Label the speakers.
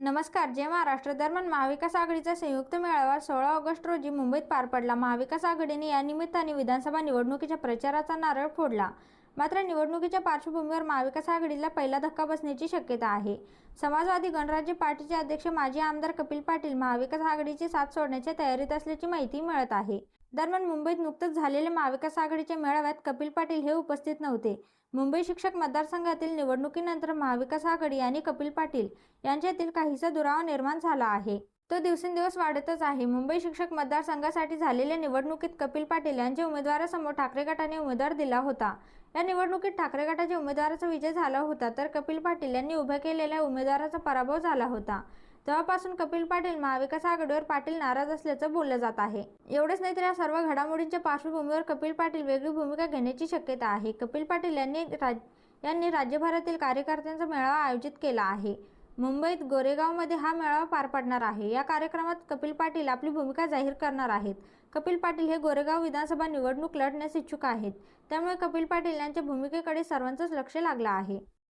Speaker 1: नमस्कार जय महाराष्ट्र. दरम्यान महाविकास आघाडीचा संयुक्त मेळावा सोळा ऑगस्ट रोजी मुंबईत पार पडला. महाविकास आघाडीने या निमित्ताने विधानसभा निवडणुकीच्या प्रचाराचा नारळ फोडला. मात्र निवडणुकीच्या पार्श्वभूमीवर महाविकास आघाडीला पहिला धक्का बसण्याची शक्यता आहे. समाजवादी गणराज्य पार्टीचे अध्यक्ष माजी आमदार कपिल पाटील महाविकास आघाडीची साथ सोडण्याच्या तयारीत असल्याची माहिती मिळत आहे. दरम्यान मुंबईत नुकतंच झालेल्या महाविकास आघाडीच्या मेळाव्यात कपिल पाटील हे उपस्थित नव्हते. मुंबई शिक्षक मतदारसंघातील निवडणुकीनंतर महाविकास आघाडी आणि कपिल पाटील यांच्यातील काहीसा दुरावा निर्माण झाला आहे. तो दिवसेंदिवस वाढतच आहे. मुंबई शिक्षक मतदारसंघासाठी झालेल्या निवडणुकीत कपिल पाटील यांच्या उमेदवारासमोर ठाकरे गटाने उमेदवार दिला होता. या निवडणुकीत ठाकरे गटाच्या उमेदवाराचा विजय झाला होता तर कपिल पाटील यांनी उभ्या केलेल्या उमेदवाराचा पराभव झाला होता. तेव्हापासून कपिल पाटील महाविकास आघाडीवर पाटील नाराज असल्याचं बोललं जात आहे. एवढेच नाही तर या सर्व घडामोडींच्या पार्श्वभूमीवर कपिल पाटील वेगळी भूमिका घेण्याची शक्यता आहे. कपिल पाटील यांनी राज यांनी राज्यभरातील कार्यकर्त्यांचा मेळावा आयोजित केला आहे. मुंबईत गोरेगावमध्ये हा मेळावा पार पडणार आहे. या कार्यक्रमात कपिल पाटील आपली भूमिका जाहीर करणार आहेत. कपिल पाटील हे गोरेगाव विधानसभा निवडणूक लढण्यास इच्छुक आहेत. त्यामुळे कपिल पाटील यांच्या भूमिकेकडे सर्वांचंच लक्ष लागलं आहे.